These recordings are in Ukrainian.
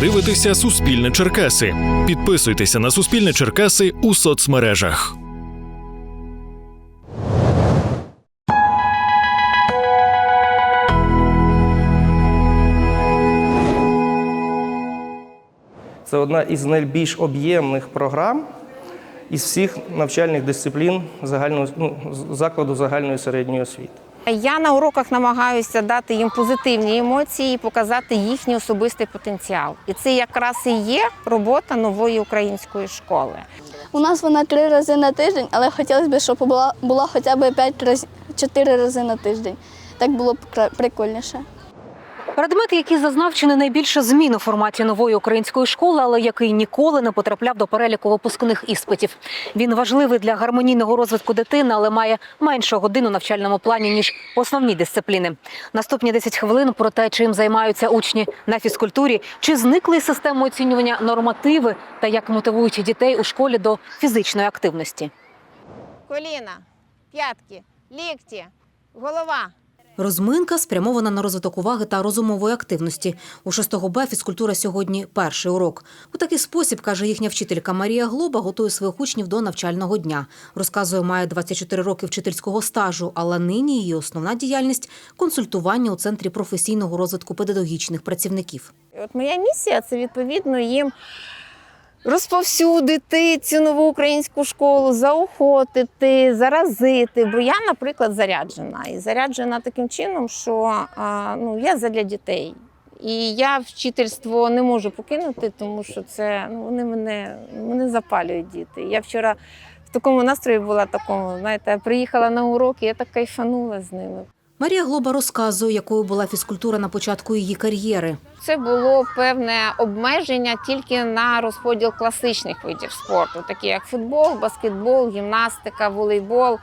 дивитеся Суспільне Черкаси. Підписуйтеся на Суспільне Черкаси у соцмережах. Це одна із найбільш об'ємних програм із всіх навчальних дисциплін загального, ну, закладу загальної середньої освіти. Я на уроках намагаюся дати їм позитивні емоції, і показати їхній особистий потенціал. І це якраз і є робота нової української школи. У нас вона три рази на тиждень, але хотілося б, щоб була, була хоча б п'ять 4 рази на тиждень. Так було б прикольніше. Предмет, який зазнав чи не найбільше змін у форматі нової української школи, але який ніколи не потрапляв до переліку випускних іспитів. Він важливий для гармонійного розвитку дитини, але має меншу годину навчальному плані ніж основні дисципліни. Наступні 10 хвилин про те, чим займаються учні на фізкультурі, чи зникли із системи оцінювання нормативи та як мотивують дітей у школі до фізичної активності. Коліна, п'ятки, лікті, голова. Розминка спрямована на розвиток уваги та розумової активності. У 6 Б фізкультура сьогодні перший урок. У такий спосіб, каже їхня вчителька Марія Глоба, готує своїх учнів до навчального дня. Розказує, має 24 роки вчительського стажу, але нині її основна діяльність консультування у центрі професійного розвитку педагогічних працівників. От моя місія це відповідно їм розповсюдити цю нову українську школу, заохотити, заразити. Бо я, наприклад, заряджена. І заряджена таким чином, що ну, я задля дітей. І я вчительство не можу покинути, тому що це ну, вони мене, мене запалюють діти. Я вчора в такому настрої була такому, знаєте, приїхала на уроки, я так кайфанула з ними. Марія Глоба розказує, якою була фізкультура на початку її кар'єри. Це було певне обмеження тільки на розподіл класичних видів спорту, такі як футбол, баскетбол, гімнастика, волейбол.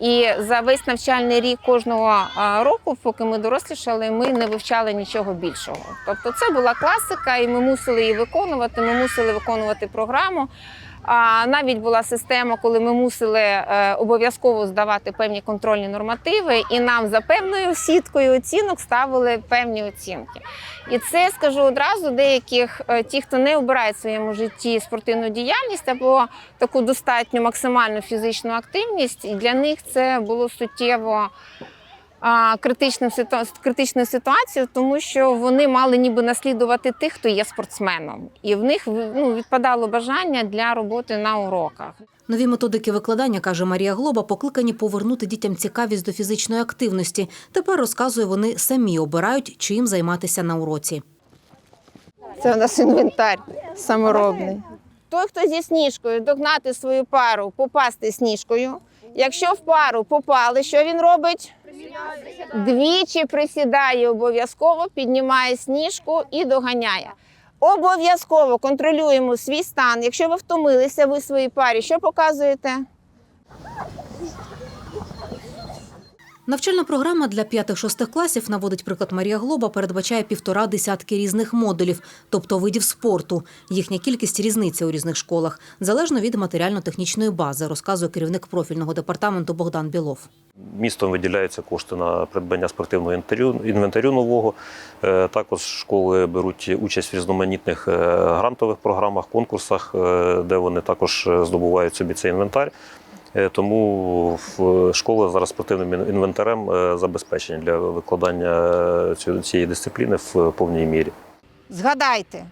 І за весь навчальний рік кожного року, поки ми дорослішали, ми не вивчали нічого більшого. Тобто це була класика, і ми мусили її виконувати. Ми мусили виконувати програму. Навіть була система, коли ми мусили е, обов'язково здавати певні контрольні нормативи, і нам за певною сіткою оцінок ставили певні оцінки. І це скажу одразу деяких е, ті, хто не обирає в своєму житті спортивну діяльність або таку достатньо максимальну фізичну активність, і для них це було суттєво. А, Критичним ситу- критичною ситуацією, тому що вони мали ніби наслідувати тих, хто є спортсменом, і в них ну, відпадало бажання для роботи на уроках. Нові методики викладання, каже Марія Глоба, покликані повернути дітям цікавість до фізичної активності. Тепер розказує, вони самі обирають, чим займатися на уроці. Це у нас інвентар саморобний. Той, хто зі сніжкою догнати свою пару, попасти сніжкою. Якщо в пару попали, що він робить? Двічі присідає обов'язково, піднімає сніжку і доганяє. Обов'язково контролюємо свій стан. Якщо ви втомилися, ви своїй парі, що показуєте? Навчальна програма для 5-6 класів, наводить приклад Марія Глоба, передбачає півтора десятки різних модулів, тобто видів спорту. Їхня кількість різниця у різних школах, залежно від матеріально-технічної бази, розказує керівник профільного департаменту Богдан Білов. Містом виділяються кошти на придбання спортивного інвентарю, інвентарю нового. Е, Також школи беруть участь в різноманітних е, грантових програмах, конкурсах, е, де вони також здобувають собі цей інвентар. Е, Тому в школи зараз спортивним інвентарем е, забезпечені для викладання е, цієї дисципліни в повній мірі. Згадайте,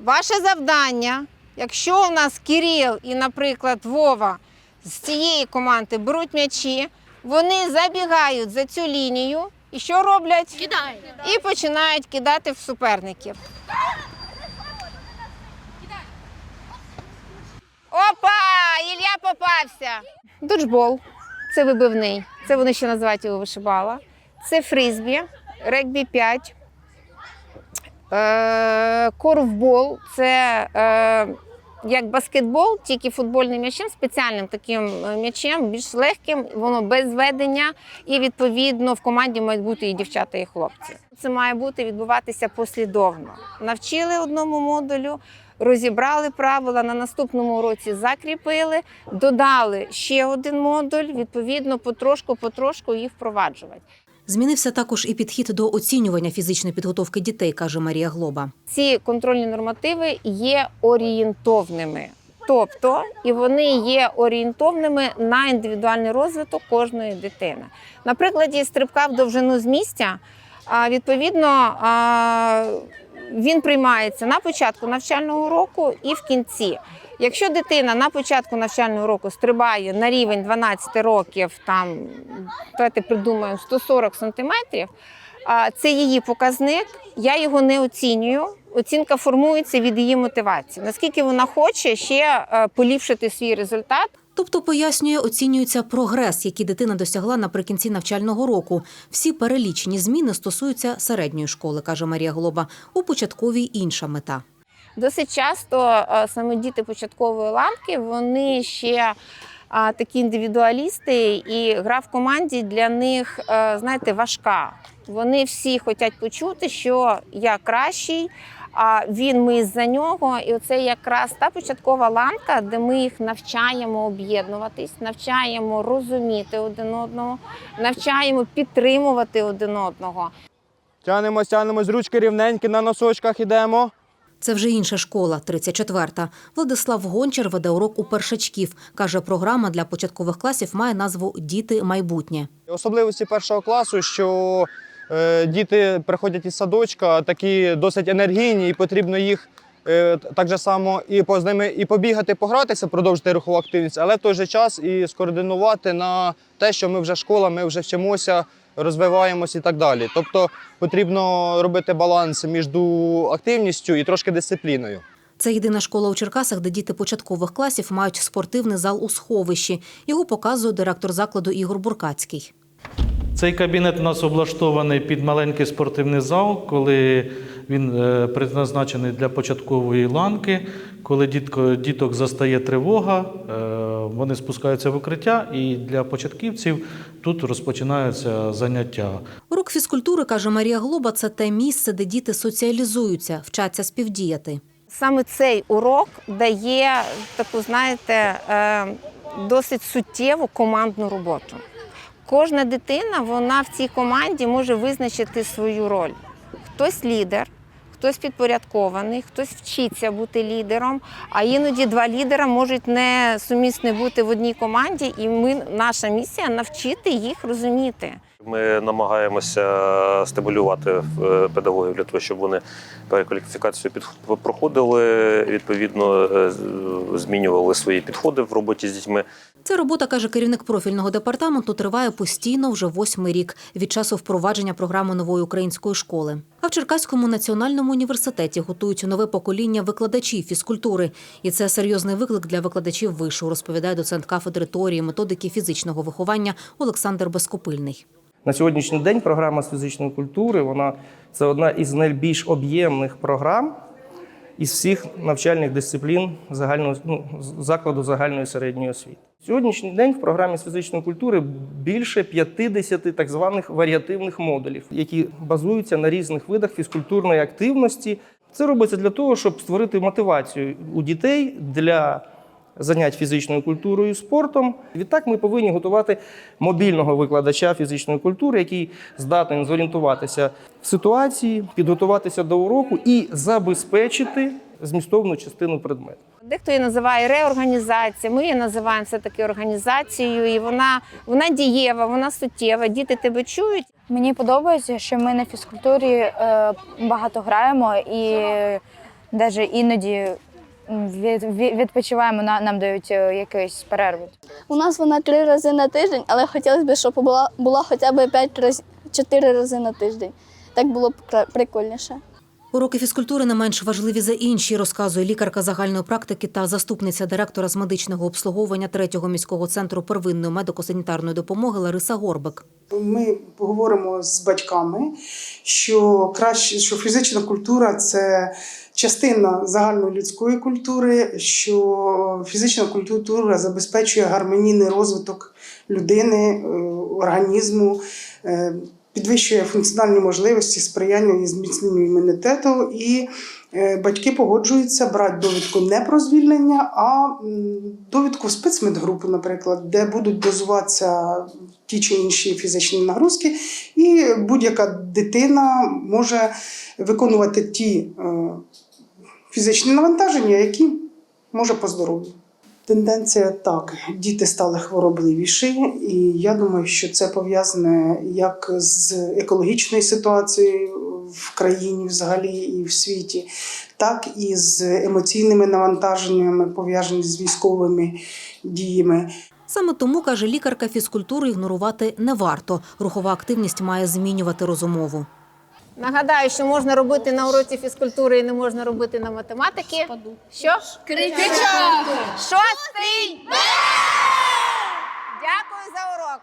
ваше завдання, якщо у нас Кирил і, наприклад, Вова з цієї команди беруть м'ячі, вони забігають за цю лінію і що роблять? Кидають. І починають кидати в суперників. Опа! Ілля попався! Доджбол це вибивний. Це вони ще називають його вишибала. Це фризбі, регбі 5. Е, корфбол це е, як баскетбол, тільки футбольним м'ячем, спеціальним таким е, м'ячем, більш легким, воно без ведення, і відповідно в команді мають бути і дівчата, і хлопці. Це має бути відбуватися послідовно. Навчили одному модулю. Розібрали правила на наступному уроці, закріпили, додали ще один модуль. Відповідно, потрошку-потрошку їх впроваджувати. Змінився також і підхід до оцінювання фізичної підготовки дітей, каже Марія Глоба. Ці контрольні нормативи є орієнтовними. Тобто, і вони є орієнтовними на індивідуальний розвиток кожної дитини. На прикладі стрибка в довжину з місця, відповідно, він приймається на початку навчального року і в кінці. Якщо дитина на початку навчального року стрибає на рівень 12 років, там давайте придумаємо 140 сантиметрів, це її показник. Я його не оцінюю. Оцінка формується від її мотивації. Наскільки вона хоче ще е, поліпшити свій результат, Тобто, пояснює, оцінюється прогрес, який дитина досягла наприкінці навчального року. Всі перелічені зміни стосуються середньої школи, каже Марія Глоба. У початковій інша мета. Досить часто е, саме діти початкової ланки вони ще такі індивідуалісти, і гра в команді для них, е, знаєте, важка. Вони всі хочуть почути, що я кращий, він ми за нього. І оце якраз та початкова ланка, де ми їх навчаємо об'єднуватись, навчаємо розуміти один одного, навчаємо підтримувати один одного. Тянемось, тянемось, ручки рівненькі, на носочках ідемо. Це вже інша школа, 34-та. Владислав Гончар веде урок у першачків. Каже, програма для початкових класів має назву Діти майбутнє. Особливості першого класу, що діти приходять із садочка, такі досить енергійні, і потрібно їх е, так же само і по, ними і побігати, погратися, продовжити рухову активність, але в той же час і скоординувати на те, що ми вже школа, ми вже вчимося, розвиваємось і так далі. Тобто потрібно робити баланс між активністю і трошки дисципліною. Це єдина школа у Черкасах, де діти початкових класів мають спортивний зал у сховищі. Його показує директор закладу Ігор Буркацький. Цей кабінет у нас облаштований під маленький спортивний зал, коли він е, предназначений для початкової ланки. Коли дітко, діток застає тривога, е, вони спускаються в укриття, і для початківців тут розпочинаються заняття. Урок фізкультури, каже Марія Глоба, це те місце, де діти соціалізуються, вчаться співдіяти. Саме цей урок дає таку, знаєте, е, досить суттєву командну роботу. Кожна дитина вона в цій команді може визначити свою роль. Хтось лідер, хтось підпорядкований, хтось вчиться бути лідером, а іноді два лідера можуть не сумісно бути в одній команді, і ми, наша місія навчити їх розуміти. Ми намагаємося стимулювати е, педагогів для того, щоб вони перекваліфікацію під проходили, відповідно е, змінювали свої підходи в роботі з дітьми. Ця робота, каже керівник профільного департаменту, триває постійно вже восьмий рік від часу впровадження програми нової української школи. А в Черкаському національному університеті готують нове покоління викладачів фізкультури, і це серйозний виклик для викладачів вишу, розповідає доцент кафедри теорії методики фізичного виховання Олександр Безкопильний. На сьогоднішній день програма з фізичної культури вона це одна із найбільш об'ємних програм із всіх навчальних дисциплін загального ну, закладу загальної середньої освіти. Сьогоднішній день в програмі з фізичної культури більше 50 так званих варіативних модулів, які базуються на різних видах фізкультурної активності. Це робиться для того, щоб створити мотивацію у дітей для занять фізичною культурою і спортом. Відтак ми повинні готувати мобільного викладача фізичної культури, який здатен зорієнтуватися в ситуації, підготуватися до уроку і забезпечити змістовну частину предмету. Дехто її називає реорганізація. Ми її називаємо все таки організацією, і вона, вона дієва, вона суттєва. Діти тебе чують. Мені подобається, що ми на фізкультурі е, багато граємо і навіть іноді від, від- відпочиваємо, на- нам дають е, якусь перерву. У нас вона три рази на тиждень, але хотілося б, щоб була, була хоча б п'ять разів, чотири рази на тиждень. Так було б прикольніше. Уроки фізкультури не менш важливі за інші, розказує лікарка загальної практики та заступниця директора з медичного обслуговування третього міського центру первинної медико-санітарної допомоги Лариса Горбик. Ми поговоримо з батьками, що краще, що фізична культура це частина загальнолюдської культури, що фізична культура забезпечує гармонійний розвиток людини, е, організму. Підвищує функціональні можливості сприяння і зміцненню імунітету і е, батьки погоджуються брати довідку не про звільнення, а довідку в спецмедгрупу, наприклад, де будуть дозуватися ті чи інші фізичні нагрузки, і будь-яка дитина може виконувати ті е, фізичні навантаження, які може по здоров'ю. Тенденція так, діти стали хворобливіші, і я думаю, що це пов'язане як з екологічною ситуацією в країні взагалі і в світі, так і з емоційними навантаженнями, пов'язані з військовими діями. Саме тому, каже лікарка, фізкультуру ігнорувати не варто. Рухова активність має змінювати розумову. Нагадаю, що можна робити на уроці фізкультури і не можна робити на математики. Що? Кричати! Шостий! Дякую за урок.